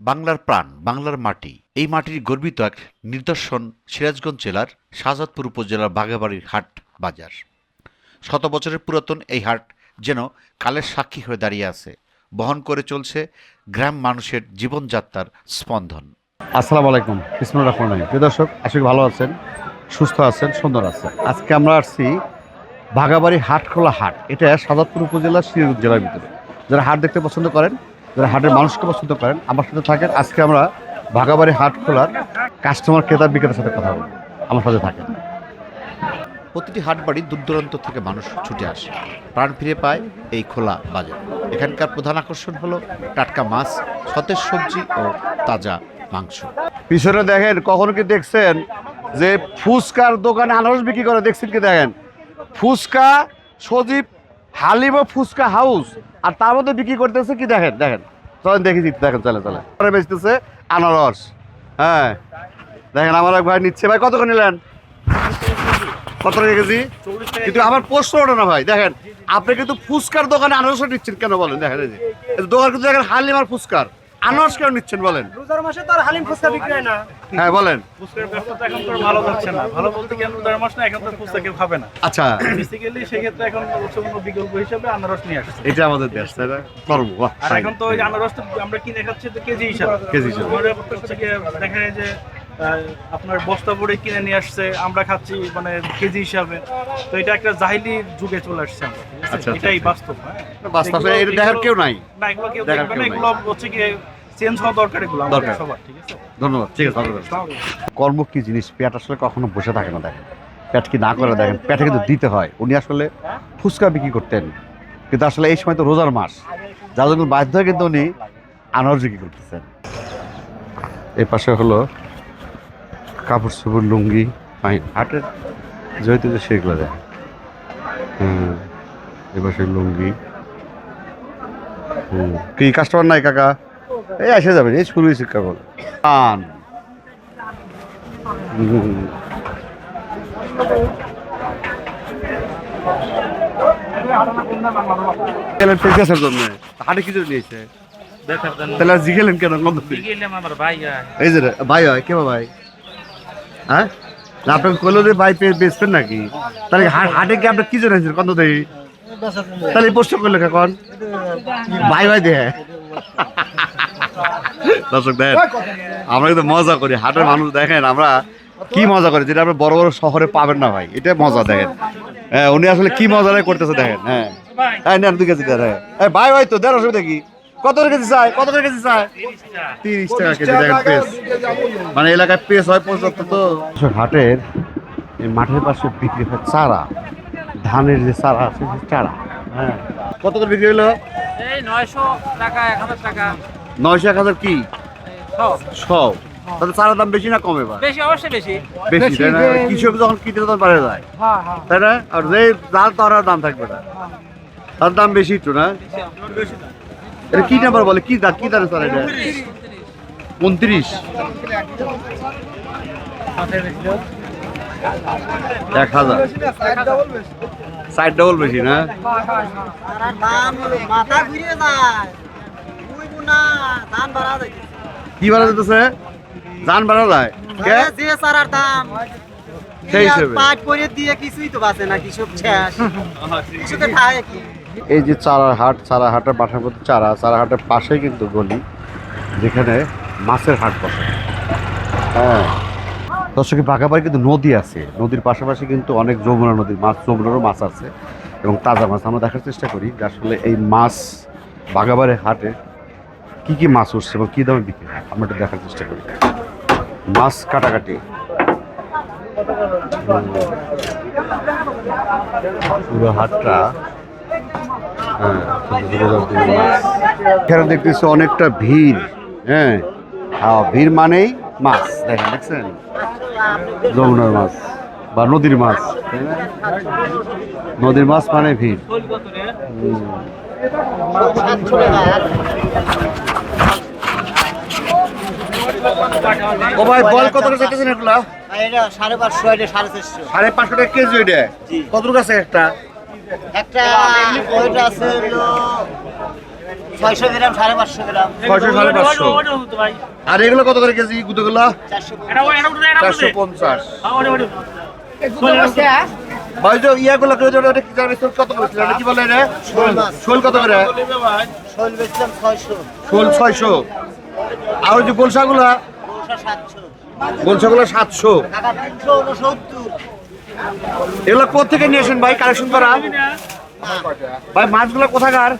বাংলার প্রাণ, বাংলার মাটি। এই মাটির গর্বিত এক নিদর্শন সিরাজগঞ্জ জেলার শাহজাদপুর উপজেলার বাঘাবাড়ির হাট বাজার। শত বছরের পুরাতন এই হাট যেন কালের সাক্ষী হয়ে দাঁড়িয়ে আছে। বহন করে চলছে গ্রাম মানুষের জীবনযাত্রার স্পন্দন। আসসালামু আলাইকুম ইসমুল রহমান দর্শক, আশা ভালো আছেন, সুস্থ আছেন, সুন্দর আছেন। আজকে আমরা আসছি বাগাবাড়ি হাটখোলা হাট। এটা সাদাতপুর উপজেলার সিরাজগঞ্জ জেলার ভিতরে। যারা হাট দেখতে পছন্দ করেন যারা হাটের মানুষকে পছন্দ করেন আমার সাথে থাকেন। আজকে আমরা ভাগাবাড়ি হাট খোলার কাস্টমার ক্রেতা বিক্রেতার সাথে কথা বলব। আমার সাথে থাকেন। প্রতিটি হাট বাড়ি দূর দূরান্ত থেকে মানুষ ছুটে আসে। প্রাণ ফিরে পায় এই খোলা বাজার। এখানকার প্রধান আকর্ষণ হলো টাটকা মাছ সতেজ সবজি ও তাজা মাংস। পিছনে দেখেন কখনো কি দেখছেন যে ফুচকার দোকানে আনারস বিক্রি করে? দেখছেন কি দেখেন? ফুচকা সজীব হালিম ফুচকা হাউস। আর তার মধ্যে বিক্রি করতেছে কি দেখেন দেখেন। চলেন দেখি দেখেন চলে চলে পরে বেচতেছে আনারস। হ্যাঁ। দেখেন আমার এক ভাই নিচ্ছে। ভাই কত করে নিলেন? কত কেজি? কিন্তু আমার প্রশ্ন ওঠে না ভাই, দেখেন। আপনি কিন্তু ফুচকার দোকানে আনারসও নিচ্ছেন কেন বলেন? দেখেন দোকান কিন্তু দেখেন হালিমার ফুচকার। আনারস কেন নিচ্ছেন বলেন। রোজার মাসে তো আর হালিম ফুচকা বিক্রি হয় না। হ্যাঁ বলেন। ফুচকার ব্যবসা এখন তো আর ভালো যাচ্ছে না। ভালো বলতে গেলে রোজার মাস না এখন তো ফুচকা কেউ খাবে না। আচ্ছা। বেসিক্যালি সেক্ষেত্রে এখন হচ্ছে অন্য বিকল্প হিসাবে আনারস নিয়ে আসছে। এটা আমাদের দেশ তাই না? করব আর এখন তো ওই আনারস তো আমরা কিনে খাচ্ছি তো কেজি হিসাবে। কেজি হিসাবে। দেখা যায় যে আপনার বস্তা ভরে কিনে নিয়ে আসছে আমরা খাচ্ছি মানে কেজি হিসাবে। তো এটা একটা জাহিলি যুগে চলে আসছে আমরা আচ্ছা, আচ্ছা, এটাই আচ্ছা। বাস্তব হ্যাঁ? বাস্তবে এটা দেখার কেউ নাই। না এগুলো কেউ দেখবে না এগুলো হচ্ছে গিয়ে চেঞ্জ হওয়া দরকার এগুলো আমাদের সবার ঠিক আছে? ধন্যবাদ ঠিক আছে কর্ম কি জিনিস? পেট আসলে কখনো বসে থাকে না দেখেন। পেট কি না করে দেখেন পেটে কিন্তু দিতে হয়। উনি আসলে ফুচকা বিক্রি করতেন। কিন্তু আসলে এই সময় তো রোজার মাস। যার জন্য বাধ্য হয়ে কিন্তু উনি আনারস বিক্রি করতেছেন। এই পাশে হলো কাপড় চোপড় লুঙ্গি হাটের যেহেতু যে সেগুলো দেখেন হুম এবার পাশে লুঙ্গি। হুম কি কাস্টমার নাই কাকা? এই আসে যাবেন এই শুরু হয়েছে কেবল পান হুম। গেলেন হাটে কিছু নিয়েছে? তাহলে জিগেলেন কেন? এই যে ভাই হয় কে ভাই? হ্যাঁ? আপনাকে কইলো যে বেচবেন নাকি? তাহলে হাটে কি আপনার কি জন্য কত দেই? তাহলে প্রশ্ন করলে কখন ভাই ভাই দে। দর্শক দেখ আমরা কিন্তু মজা করি। হাটের মানুষ দেখেন, আমরা কি মজা করি? যেটা আমরা বড় বড় শহরে পাবেন না ভাই। এটা মজা, দেখেন। হ্যাঁ উনি আসলে কি মজাটাই করতেছে, দেখেন হ্যাঁ। হ্যাঁ নেন, দুই হ্যাঁ। এই ভাই ভাই তো দেড় অসুবিধা কি? কত করে কেজি চাই? কত করে কেজি চাই? তিরিশ টাকা কেজি দেখেন পেস। মানে এলাকায় পেস হয় পঁচাত্তর তো। হাটের এই মাঠের পাশে বিক্রি হয় চারা। ধানের যে চারা আছে সেই চারা। হ্যাঁ। কত করে বিক্রি হলো? এই নয়শো টাকা এক হাজার টাকা। নয়শো এক হাজার কি? সব। সব। তাহলে চারার দাম বেশি না কমে বা বেশি অবশ্যই বেশি। বেশি তাই না? কৃষক যখন কিনতে তখন বাড়ে যায়। হ্যাঁ হ্যাঁ। তাই না? আর যে যার তার দাম থাকবে না। তার দাম বেশি একটু না? এটা কি নাম্বার বলে? কি দা কি দাঁড়ে স্যার এটা? উনত্রিশ। এক হাজার। ষাট বেশি না? কি বাড়া যেতেছে যান বাড়া যায়। দাম সেই হিসেবে। পাট করে দিয়ে কিছুই তো বাঁচে না কৃষক শেষ। কৃষকের খায় কি? এই যে চারা হাট চারা হাটের বাসার মধ্যে চারা চারা হাটের পাশেই কিন্তু গলি, যেখানে মাছের হাট বসে। হ্যাঁ। দর্শকে বাঘাবাড়ি কিন্তু নদী আছে। নদীর পাশাপাশি কিন্তু অনেক যমুনা নদীর মাছ, যমুনারও মাছ আছে এবং তাজা মাছ। আমরা দেখার চেষ্টা করি যে আসলে এই মাছ বাঘাবাড়ি হাটে কি কি মাছ উঠছে এবং কী দামে বিক্রি হয়। আমরা একটু দেখার চেষ্টা করি। মাছ কাটাকাটি। পুরো হাটটা এখানে দেখতেছি অনেকটা ভিড় হ্যাঁ? হ্যাঁ ভিড় মানেই মাছ দেখেন দেখছেন? যমুনার মাছ বা নদীর মাছ নদীর মাছ মানে ভিড়। ও ভাই বল কত করে চাইতেছেন এগুলা? সাড়ে পাঁচশো সাড়ে চারশো। সাড়ে পাঁচশো টাকা কেজি ওইটা। কত আছে একটা? একটা আছে হলো ছয়শো গ্রাম সাড়ে পাঁচশো গ্রাম। ছয়শো সাড়ে পাঁচশো। আর এগুলো কত করে কেজি গুদোগুলো চারশো পঞ্চাশ। ভাই যে ইয়াগুলো কেউ যেন ওটা কি জানি? কত করে কি বলে রে শোল শোল কত করে? শোল বেচলাম ছয়শো। শোল ছয়শো। আর ওই যে গোলসাগুলো সাতশো। গোলসাগুলো সাতশো। টাকা তিনশো উনসত্তর এগুলো কোথেকে নিয়ে আসেন ভাই? কালেকশন করা ভাই মাছগুলো কোথাকার?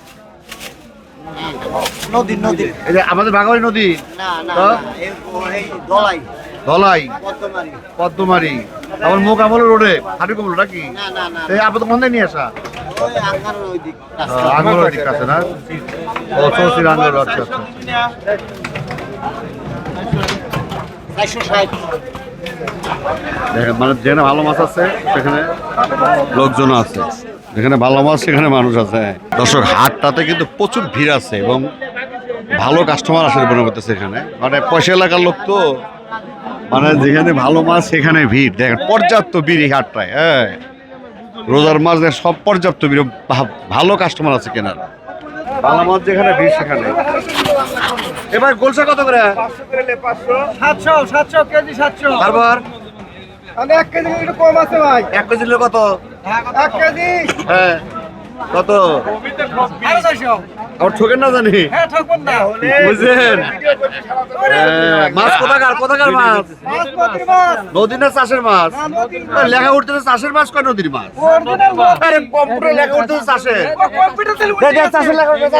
নদী নদী। এই আমাদের ভাগাবাড়ি নদী? ধলাই পদ্মমারি। আমার মুখ আমল রোডে হাঁটু কমল নাকি? আপনি তো মন্দির নিয়ে আসা? ওই ওই দিক আছে না? ও চৌচির আঙ্গুর আচ্ছা আচ্ছা। দেখেন মানে যেখানে ভালো মাছ আছে, সেখানে লোকজন আছে। যেখানে ভালো মাছ, সেখানে মানুষ আছে। দর্শক, হাটটাতে কিন্তু প্রচুর ভিড় আছে এবং ভালো কাস্টমার আসে মনে করতেছে এখানে। মানে পয়সা এলাকার লোক তো মানে যেখানে ভালো মাছ, সেখানে ভিড়। দেখেন, পর্যাপ্ত ভিড় এই হাটটায় হ্যাঁ। রোজার মাছ দেখেন, সব পর্যাপ্ত ভিড়। ভালো কাস্টমার আছে কেনার। ভালো মাছ যেখানে ভিড়, সেখানে। এবার গোলসা কত করে? সাতশো সাতশো কেজি সাতশো। তারপর? তাহলে এক কেজি একটু কম আছে ভাই। এক কেজি কত? এক কেজি। হ্যাঁ কত? আবার ঠকেন না জানি? হ্যাঁ ঠকবেন না। বুঝছেন হ্যাঁ, মাছ কোথাকার কোথাকার মাছ? নদীর না চাষের মাছ? লেখা উঠতেছে চাষের মাছ? কয় নদীর মাছ? আরে কম্পিউটার লেখা উঠতেছে চাষের। চাষের লেখা উঠছে।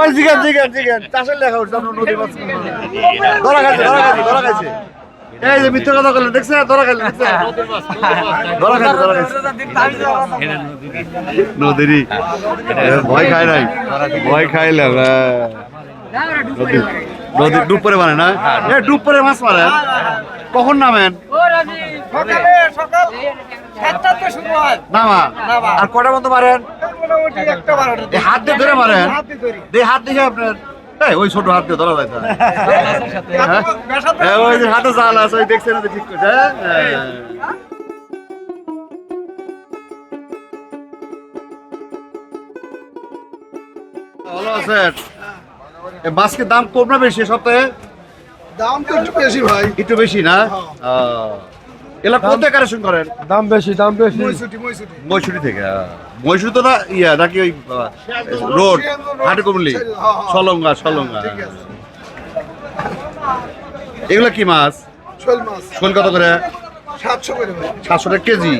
ওই জিগান, জিগান, জিগান, চাষের লেখা নদীর মাছ। ধরা খাইছে, ধরা খাইছে, ধরা খাইছে। এই যে মিথ্যা কথা বললেন, দেখছেন? ধরা খাইলেন, দেখছেন? ধরা খাইছে, ধরা খাইছে। নদীরই। ভয় খায় নাই। ভয় খাইলাম হ্যাঁ। নদী নদী ডুব করে মানে না? এ ডুব করে মাছ মারে। কখন নামেন? সকালে সকাল হয়। নামা। আর কটার মতো মারেন? হাত দিয়ে ধরে মারেন। হাত দিয়ে আপনার এই ওই ছোট হাত দিয়ে ধরা যায় হ্যাঁ? হ্যাঁ, ওই যে হাতে জাল আছে ওই দেখছেন ঠিক করছে হ্যাঁ? হ্যাঁ। ভালো আছেন দাম কম না বেশি সপ্তাহে দাম তো একটু বেশি ভাই একটু বেশি না এলা কোথায় কারেকশন করেন? দাম বেশি দাম বেশি। মৈশুরি থেকে মৈশুরি তো না ইয়া নাকি ওই রোড হাটে কমলি? সলঙ্গা সলঙ্গা। এগুলো কি মাছ? শোল মাছ। শোল কত করে? সাতশো করে ভাই। সাতশো টাকা কেজি?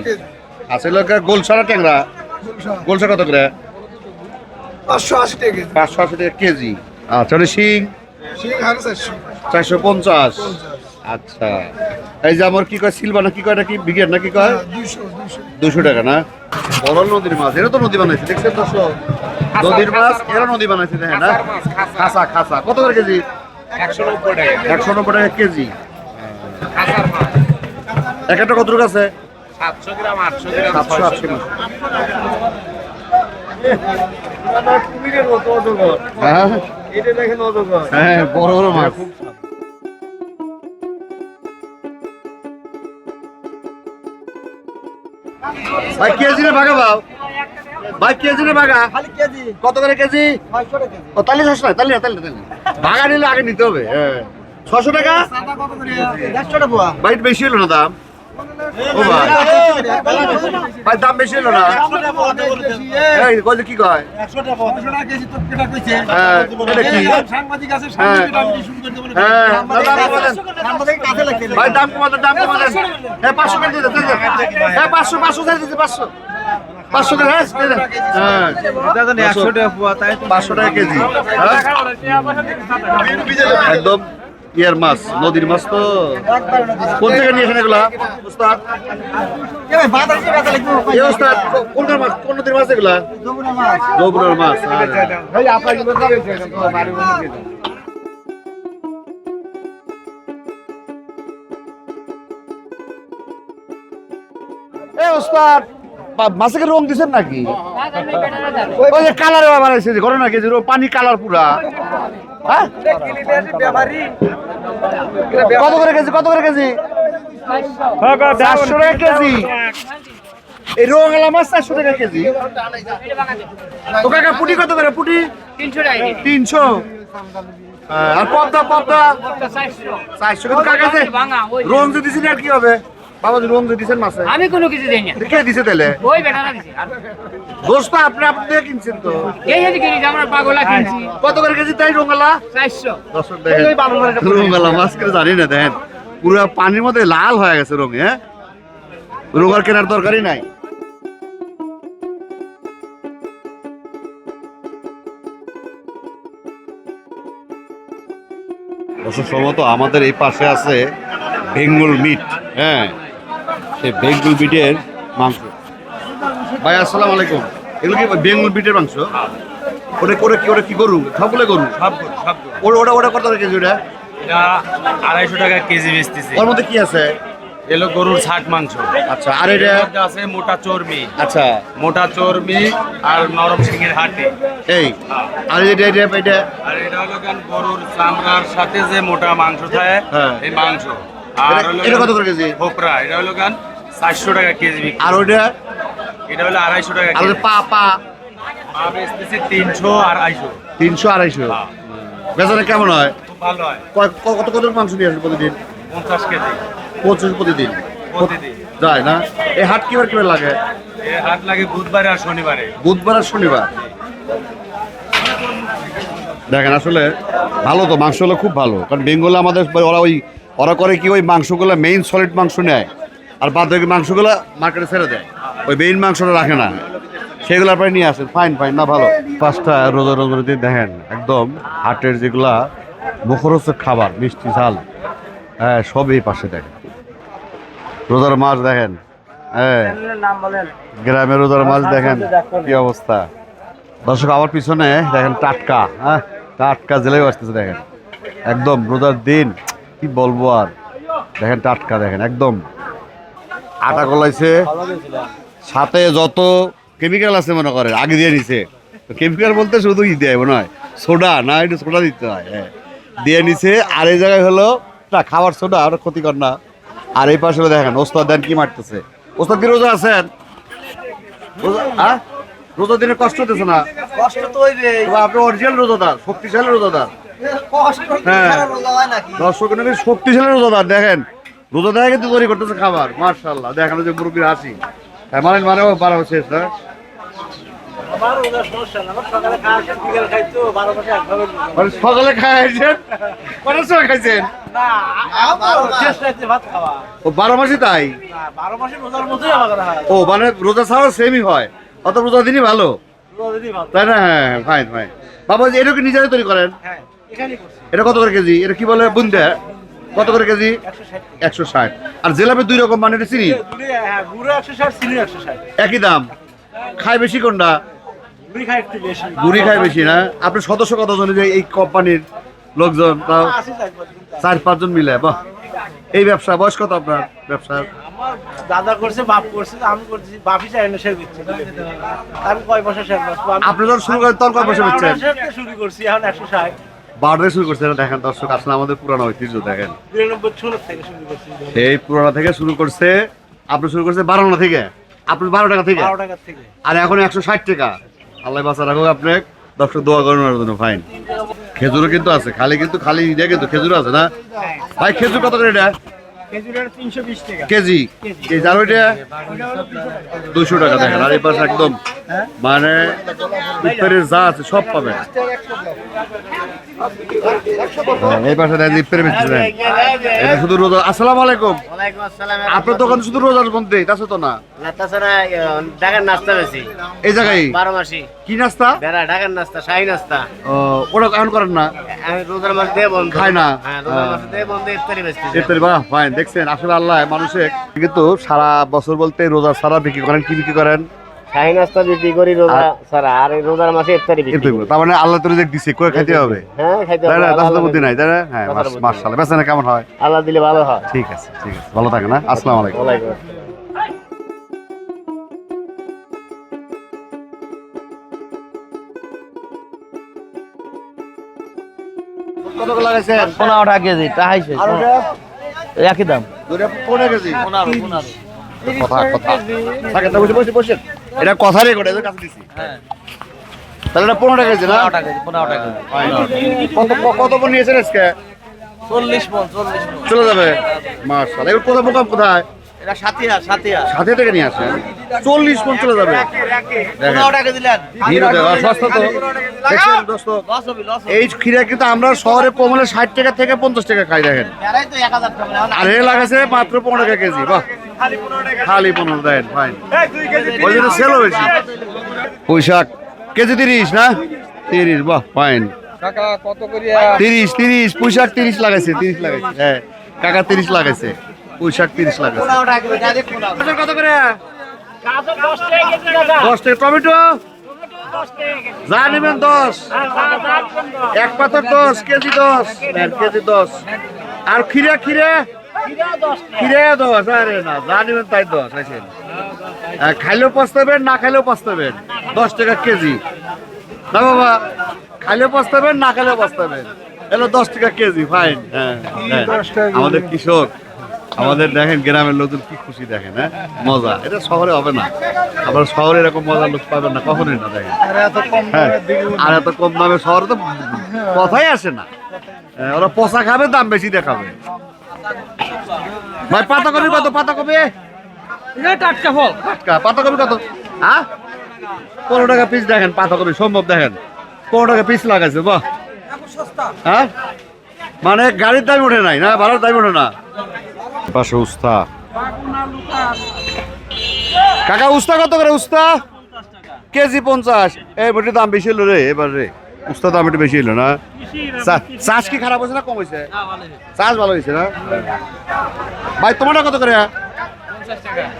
আচ্ছা এগুলো গোলসারা ট্যাংরা? গোলসা কত করে? পাঁচশো আশি টাকা কেজি। পাঁচশো আশি টাকা কেজি। আচ্ছা শিং? শিং চারশো। পঞ্চাশ। আচ্ছা। এই যে আমার কি কয় সিলভা না কি কয় নাকি বিঘের না কি কয়? দুইশো দুইশো। দুশো টাকা না? বড় নদীর মাছ এরা তো নদী বানাইছে দেখছেন তো নদীর মাছ এরা নদী বানাইছে দেখেন না? খাসা। খাসা কত করে কেজি? একশো নব্বই টাকা। কেজি। এক একটা কত আছে? সাতশো আটশো গ্রাম হ্যাঁ। হ্যাঁ বড় বড় মাছ। ভাই কেজি রে ভাগা বাও ভাই কেজি রে ভাগা? খালি কেজি কত করে কেজি ও তালি ছশো টাকা তালি না তালি না, তালি ভাগা নিলে আগে নিতে হবে হ্যাঁ। ছশো টাকা? ভাই বেশি হলো না দাম? ও ভাই। ভাই দাম বেশি হলো না? এই কি কয়? টাকা টাকা হ্যাঁ। হ্যাঁ। হ্যাঁ ভাই দাম হ্যাঁ পাঁচশো করে দিতে হ্যাঁ পাঁচশো পাঁচশো দিয়ে দিতে পাঁচশো। পাঁচশো করে হ্যাঁ দিয়ে দেন। হ্যাঁ। একশো টাকা পাঁচশো টাকা কেজি। একদম। ইয়ার মাছ, নদীর মাছ তো? কোন থেকে নিয়ে এখানে এগুলা? উস্তাদ? বা- রং দিছেন নাকি? ওই যে কালার বানাইছে যে ঘটনা কেজি পানি কালার পুরা। কত করে কেজি? কত করে কেজি? চারশো টাকা কেজি। এই রোগালা মাছ চারশো টাকা কেজি। ও কাকা পুটি কত করে? পুটি? তিনশো টাকা তিনশো। আর পদ্মা পদ্মা? চারশো। কিন্তু কাকা যদি আর কি হবে? বাবা রং দিছেন মাছে আমি কোনো কিছু দিই না। কে দিছে তাহলে? ওই বেটারা দিছে। আর দোস্ত আপনি আপনি দিয়ে কিনছেন তো। এই হেদি কিনি আমরা পাগলা কিনছি। কত করে কেজি তাই রঙালা চারশো। দর্শক দেখেন রঙালা মাছ করে জানি না দেখেন পুরো পানির মধ্যে লাল হয়ে গেছে রঙ হ্যাঁ? রোগার কেনার দরকারই নাই। দর্শক সম্ভবত আমাদের এই পাশে আছে বেঙ্গল মিট হ্যাঁ? সেই বেঙ্গল বিটের মাংস। ভাই আসসালামু আলাইকুম। এগুলো কি বেঙ্গল বিটের মাংস? ওটা করে কি ওটা কি গরু? সবগুলো গরু? সব গরু, সব গরু। ওটা ওটা ওটা কত কেজি ওটা? এটা আড়াইশো টাকা কেজি বেচতেছি। ওর মধ্যে কি আছে? এলো গরুর ছাট মাংস। আচ্ছা আর এটা? এর মধ্যে আছে মোটা চর্বি। আচ্ছা। মোটা চর্বি আর নরম সিংহের হাড্ডি এই আর এটা এটা এটা? আর এটা হলো কেন গরুর চামড়ার সাথে যে মোটা মাংস থাকে হ্যাঁ। এই মাংস। আর এটা- হলো এটা কত করে কেজি? খোপরা এটা হলো কেন চারশো টাকা কেজি। আর ওইটা এটা হলো আড়াইশো টাকা আর পা পা পা বেচতেছি তিনশো আড়াইশো। তিনশো আড়াইশো? হ্যাঁ। বেচারা কেমন হয়? ভালো হয়। কত কত মাংস নিয়ে আসে প্রতিদিন? পঞ্চাশ কেজি। পঁচিশ প্রতিদিন? প্রতিদিন। যায় না? এই হাট কিবার কিবার লাগে? এ হাট লাগে বুধবারে আর শনিবারে। বুধবার আর শনিবার? দেখেন আসলে ভালো তো মাংস হলো খুব ভালো। কারণ বেঙ্গলে আমাদের ওরা ওই ওরা করে কি ওই মাংসগুলো মেইন সলিড মাংস নেয়। আর বাদ মাংসগুলো মার্কেটে ছেড়ে দেয়। ওই মেইন মাংসটা রাখে না। সেগুলো আপনার নিয়ে আসেন। ফাইন ফাইন না ভালো। পাঁচটা রোজা রোজাতে দেখেন, একদম হাটের যেগুলা মুখরোচক খাবার, মিষ্টি, ঝাল হ্যাঁ সবই পাশে দেখেন। রোজার মাছ দেখেন হ্যাঁ। গ্রামের রোজার মাছ দেখেন কি অবস্থা। দর্শক, আমার পিছনে দেখেন টাটকা হ্যাঁ টাটকা জেলেও আসতেছে দেখেন। একদম রোজার দিন, কি বলব আর। দেখেন টাটকা দেখেন, একদম। আটা গলাইছে। সাথে যত কেমিক্যাল আছে মনে করেন আগে দিয়ে নিছে। কেমিক্যাল বলতে শুধু ই দেয় মনে হয়। সোডা না একটু সোডা দিতে হয় হ্যাঁ। দিয়ে নিছে আর এই জায়গায় হলো না খাবার সোডা আর ক্ষতিকর না। আর এই পাশে দেখেন ওস্তাদ দেন কি মারতেছে। ওস্তাদ কি রোজা আছেন? রোজা দিনে কষ্ট হতেছে না? কষ্ট তো হইবে আপনি অরিজিনাল রোজাদার শক্তিশালী রোজাদার। হ্যাঁ। হয় দর্শক শক্তিশালী রোজাদার দেখেন। রোজা দেখা কিন্তু তৈরি করতেছে খাবার মার্শাল্লাহ দেখেন যে মুরব্বীর হাসি হ্যাঁ মানে মানে বারো শেষ না সমস্যা না সকালে। মানে সকালে খাইছেন কটার সময় খাইছেন? ও বারো মাসে তাই? না বারো মাসে রোজার মতোই আমার করা হয়। ও মানে রোজা ছাড়াও সেমই হয়। অত রোজা দিনই ভালো? রোজা দিনই ভাত তাই না? হ্যাঁ ফাইন ফাইন বাবা এটা কি নিজেরাই তৈরি করেন? হ্যাঁ এখানেই করছি। এটা কত করে কেজি? এটা কি বলে বুন্দে? কত করে কেজি? একশো ষাট। আর জেলাপি দুই রকম মানে চিনি? হ্যাঁ একই দাম। খায় বেশি কোনটা? গুড়ি খায় বেশি। না? আপনি সদস্য কতজন যে এই কোম্পানির লোকজন? তাও। চার পাঁচজন মিলে। বাহ। এই ব্যবসা বয়স কত আপনার ব্যবসার আমার দাদা করছে বাপ করছে আমি করছি বাপই চাই না সে দিচ্ছে। আমি কয় বছর শেষ আপনি যখন শুরু করেন তখন কয় বছর শুরু করছি এখন একশো ষাট। বারোটায় শুরু করছেন দেখেন দর্শক আসলে আমাদের পুরানো ঐতিহ্য দেখেন। সেই পুরানো থেকে শুরু করছে আপনি শুরু করছে বারোনা থেকে। আপনি বারো টাকা থেকে। আর এখন একশো ষাট টাকা। আল্লাহ বাসা রাখুক আপনি। দর্শক দোয়া করেন ওনার জন্য ফাইন খেজুরও কিন্তু আছে খালি কিন্তু খালি এটা কিন্তু খেজুর আছে না? ভাই খেজুর কত করে এটা? কেজি? এই জানো এটা দুশো টাকা দেখেন। আর এই পাশে একদম মানে ইফতারের যা আছে সব পাবেন। হ্যাঁ, এই পাশে দেখেন ইফতারের বেশি দেন এটা শুধু রোজা আসসালামু আলাইকুম। আপনার দোকান শুধু রোজার মধ্যে তাছে তো না? না তাছাড়া আহ, ঢাকার নাস্তা বেশি। এই জায়গায়? বারো মাসি। কি নাস্তা? বেড়া ঢাকার নাস্তা শাহী নাস্তা। ও, ওটা কাউন্ট করেন না? আমি রোজার মাস দিয়ে বন্ধ। খায় না? হ্যাঁ রোজার হ্যাঁ। মাস দিয়ে বন্ধ ইফতারি বেশি ইফতারি বাহ ফাইন দেখছেন আসলে আল্লাহ মানুষে কিন্তু সারা বছর বলতে রোজা সারা বিক্রি করেন কি বিক্রি করেন? শাহী নাস্তা বিক্রি করি রোজা ছাড়া আর রোজার মাসে ইফতারি বিক্রি করি। তার মানে আল্লাহ তোর দিছে করে খাইতে হবে? হ্যাঁ খাইতে হবে, না? আল্লাহ বুদ্ধি নাই তাই না? হ্যাঁ কেমন হয়? আল্লাহ দিলে ভালো হয়। ঠিক আছে ঠিক আছে। ভালো থাকে না আসসালামু আলাইকুম। ওয়ালাইকুম আসসালাম। কত লাগাইছেন পনেরো টাকা কেজি টাহাইছে আর একই দাম। দুটা কেজি। কথা কথা। বসে বসে বসেন। এটা কথা রে করে কাছে দিছি। তাহলে এটা পনেরো টাকা না? কত কত পর নিয়েছেন আজকে? চল্লিশ চল্লিশ চলে যাবে। মার্শাল এগুলো কত মোকাম কোথায়? সাথে থেকে নিয়ে আসেন? চল্লিশ চলে যাবে। সস্তা তো। দেখছেন দোস্ত? এই খিরা কিন্তু আমরা শহরে কমলে ষাট টাকা থেকে পঞ্চাশ টাকা খাই দেখেন। আর এ লাগাছে মাত্র পনেরো টাকা কেজি বাহ। খালি পনেরো দেন ফাইন ওই জন্য সেলও বেশি। কেজি তিরিশ না? তিরিশ বাহ ফাইন কাকা কত করে তিরিশ তিরিশ পুঁই তিরিশ লাগাইছে তিরিশ লাগাইছে। হ্যাঁ কাকা তিরিশ লাগাইছে। পুঁই শাক তিরিশ লাগাইছে কত করে? দশ টাকা টমেটো। যা নেবেন দশ। এক পাথর দশ কেজি দশ। নেন, কেজি দশ। আর খিরে খিরে খিরে দশ আরে না যা নেবেন তাই দশ খাইলেও পস্তাবেন না খাইলেও পস্তাবেন। দশ টাকা কেজি। না বাবা খাইলেও পস্তাবেন না খাইলেও পস্তাবেন। এলো দশ টাকা কেজি ফাইন হ্যাঁ হ্যাঁ। আমাদের কৃষক। আমাদের দেখেন গ্রামের লোকজন কি খুশি দেখেন হ্যাঁ? মজা। এটা শহরে হবে না। আবার শহরে এরকম মজা লোক পাবেন না কখনোই না দেখেন। হ্যাঁ, আর এত কম দামে শহরে তো কথাই আসে না। হ্যাঁ, ওরা পচা খাবে দাম বেশি দেখাবে। ভাই পাতা পাতাকপি কত? পাতাকপি? টাটকা ফল। টাটকা। পাতাকপি কত? হ্যাঁ? পনেরো টাকা পিস দেখেন পাতা পাতাকপি সম্ভব দেখেন। পনেরো টাকা পিস লাগাইছে বাহ। হ্যাঁ? মানে গাড়ির দাম ওঠে নাই না? ভাড়ার দাম ওঠে না। পাশে উস্তা। কাকা উস্তা কত করে উস্তা? কেজি পঞ্চাশ। এই বটির দাম বেশি হলো রে এবার রে। উস্তা দাম একটু বেশি হলো না? চাষ কি খারাপ হয়েছে না কম হয়েছে? চাষ ভালো হয়েছে না? ভাই তোমারটা কত করে?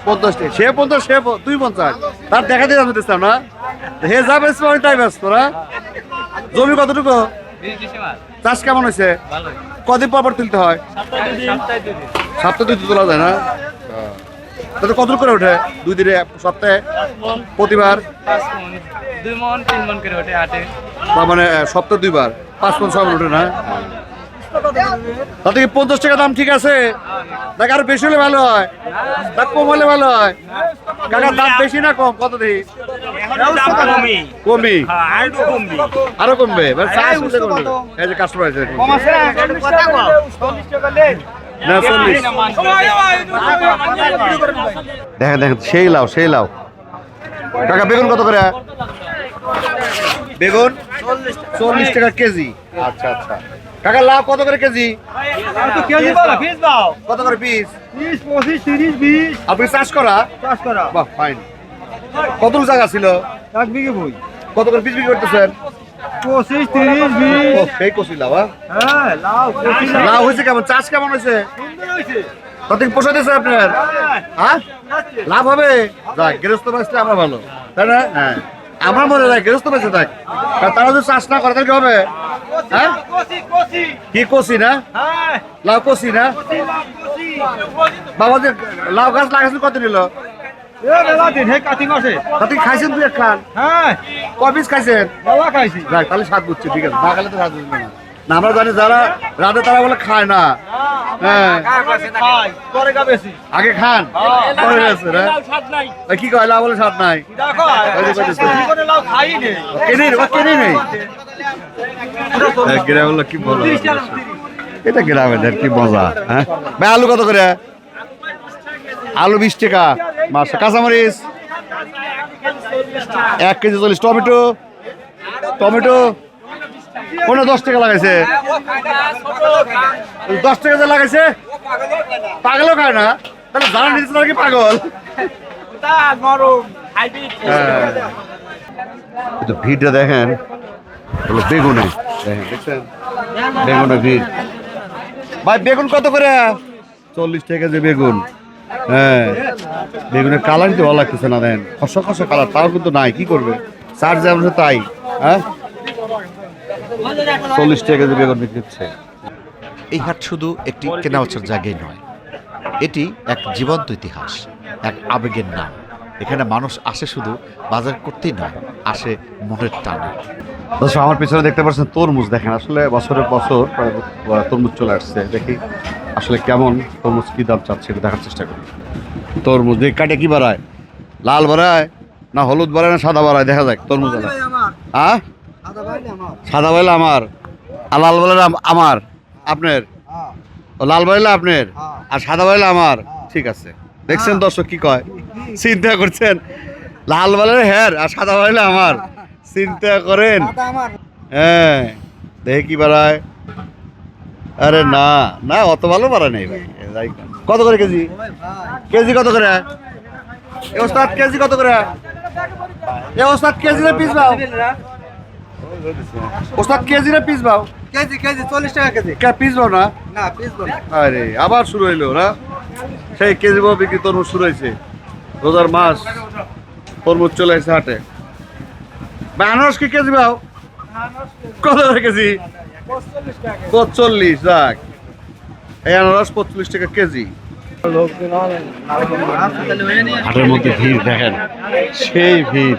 পঞ্চাশ টাকা। সে পঞ্চাশ সে তুই পঞ্চাশ। তার দেখা দিয়ে আমি না। হে যা আমি তাই ব্যস্ত না? জমি কতটুকু? চাষ কেমন হয়েছে। কদিন পর তুলতে হয়? সপ্তাহে দুই তোলা যায় না? তাতে কত করে ওঠে? দুই দিনে সপ্তাহে? প্রতিবার? মন মন মানে সপ্তাহে দুইবার? পাঁচ পঞ্চাশ সব ওঠে না? তাতে কি পঞ্চাশ টাকা দাম ঠিক আছে? দেখ, আরও বেশি হলে ভালো হয়। তা কম হলে ভালো হয়। কাকার দাম বেশি না কম? কত দিই? কমি। আরও কমবে এই যে কাস্টমার আছে দেখেন। দেখেন সেই লাও সেই লাও। টাকা বেগুন কত করে? বেগুন? চল্লিশ টাকা কেজি। আচ্ছা আচ্ছা। কাকা লাভ কত করে কেজি? কত করে পিস পঁচিশ তিরিশ বিশ। আপনি চাষ করা? বাহ ফাইন কত জায়গা ছিল? কত করে পিস বিক্রি করতেছেন? ও, সেই কচি লাভ হ্যাঁ? লাভ হয়েছে কেমন? চাষ কেমন হয়েছে? কত পোষাতেছে আপনার? হ্যাঁ। লাভ হবে? যাক গৃহস্থ বাঁচলে আমরা ভালো। তাই না? হ্যাঁ। আমার মনে হয় গৃহস্থ বেঁচে থাক। কারণ তারা যদি চাষ না করে তাহলে কি হবে? হ্যাঁ? কি কষি না? লাউ কষি না? বাবা যে লাউ গাছ লাগাইছেন কত নিল? আপনি খাইছেন তুই খান কপিস খাইছেন? যাক তাহলে স্বাদ বুঝছি ঠিক আছে। না তো স্বাদ বুঝবে না। না আমরা জানি যারা রাতে তারা বলে খায় না। হ্যাঁ। আগে খান? পরে গেছে কি কয় লাউ বলে স্বাদ নাই। কেনে কেনে হ্যাঁ, গ্রামে কি বলো? এটা গ্রামের কি মজা হ্যাঁ? ভাই আলু কত করে? আলু বিশ টাকা। মাস কাঁচামরিচ এক কেজি চল্লিশ টমেটো টমেটো কোনো দশ টাকা লাগাইছে। দশ টাকা যে লাগাইছে পাগলও খায় না। তাহলে জানা নিচ্ছে নাকি পাগল? হ্যাঁ। ভিড়টা দেখেন বেগুনে দেখেন দেখছেন? বেগুনে ভিড়। ভাই বেগুন কত করে? চল্লিশ টাকা যে বেগুন। হ্যাঁ। বেগুনের কালার কিন্তু ভালো লাগতেছে না দেখেন। খসা খসা কালার তাও কিন্তু নাই কি করবে? চার যেমন তাই হ্যাঁ? চল্লিশ টাকা বেগুন বিক্রি হচ্ছে। এই হাট শুধু একটি কেনাবেচার জায়গায় নয় এটি এক জীবন্ত ইতিহাস এক আবেগের নাম। এখানে মানুষ আসে শুধু বাজার করতেই নয় আসে মনের টানে। দর্শক আমার পিছনে দেখতে পাচ্ছেন তরমুজ। দেখেন আসলে বছরের বছর তরমুজ চলে আসছে। দেখি। আসলে কেমন তরমুজ কি দাম চাচ্ছে একটু দেখার চেষ্টা করি। তরমুজ দেখ কাটে কী বাড়ায়? লাল বাড়ায় না হলুদ বাড়ায় না সাদা বাড়ায়? দেখা যাক তরমুজ হ্যাঁ? সাদা বাইলা আমার। আর লাল বাইলা আমার। আপনার? হ্যাঁ। ও লাল বাইলা আপনার? হ্যাঁ। আর সাদা বাইলা আমার? ঠিক আছে। দেখছেন দর্শক কি কয়? চিন্তা করছেন? লাল বাইলার হ্যার আর সাদা বাইলা আমার? চিন্তা করেন। হ্যাঁ। দেখে কি বাড়ায়। আরে না না অত ভালো বাড়ায় নেই ভাই। কত করে কেজি? কেজি কত করে? এ ওস্তাদ কেজি কত করে? এ ওস্তাদ কেজি না পিস বাও? ওস্তাদ কেজি না পিস কেজি কেজি চল্লিশ টাকা কেজি। কে পিস বাও না? না পিস বল আরে আবার শুরু হইল না? সেই কেজি বিক্রি তরমুজ শুরু হয়েছে। রোজার মাস তরমুজ চলে আসছে হাটে। ভাই আনারস কি কেজি ভাও কত করে কেজি? পঁচল্লিশ যাক। এই আনারস পঁচল্লিশ টাকা কেজি। হাটের মধ্যে ভিড় দেখেন সেই ভিড়।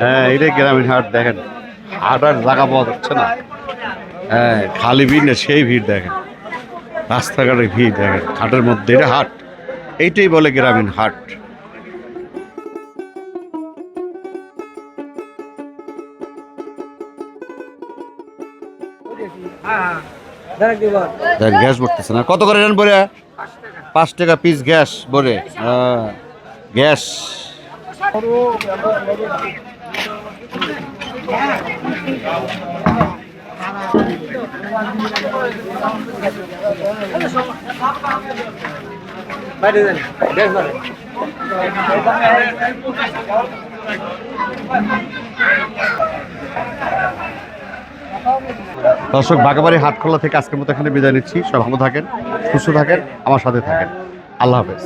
হ্যাঁ এটাই গ্রামীণ হাট দেখেন। হাট আর জায়গা পাওয়া যাচ্ছে না। হ্যাঁ খালি ভিড় না সেই ভিড় দেখেন। রাস্তাঘাটের ভিড় দেখেন হাটের মধ্যে এটা হাট। এইটাই বলে গ্রামীণ হাট। গ্যাস ভরতেছে না। কত করে নেন বলে পাঁচ টাকা পিস গ্যাস বলে হ্যাঁ, গ্যাস। দর্শক বাগাবাড়ি হাটখোলা থেকে আজকের মতো এখানে বিদায় নিচ্ছি। সব ভালো থাকেন, সুস্থ থাকেন, আমার সাথে থাকেন। আল্লাহ হাফেজ।